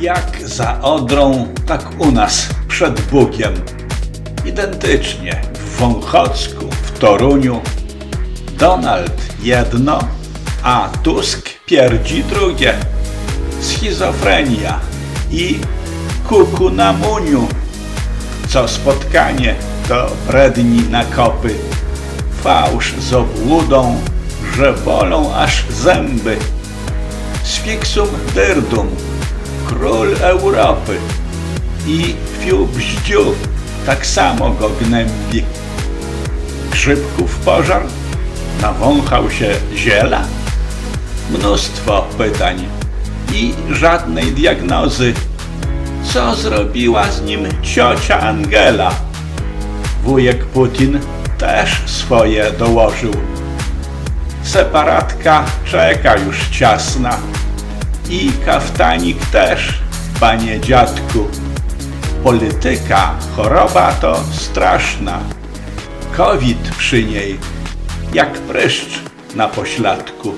Jak za Odrą, tak u nas, przed Bugiem. Identycznie w Wąchocku, w Toruniu. Donald jedno, a Tusk pierdzi drugie. Schizofrenia i kuku na muniu. Co spotkanie to bredni na kopy. Fałsz z obłudą, że bolą aż zęby. Sfixum dyrdum, król Europy. I fiu bździu, tak samo go gnębi. Grzybków pożar, nawąchał się ziela. Mnóstwo pytań i żadnej diagnozy. Co zrobiła z nim ciocia Angela? Wujek Putin też swoje dołożył. Separatka czeka już ciasna. I kaftanik też, panie dziadku. Polityka, choroba to straszna. Covid przy niej, jak pryszcz na pośladku.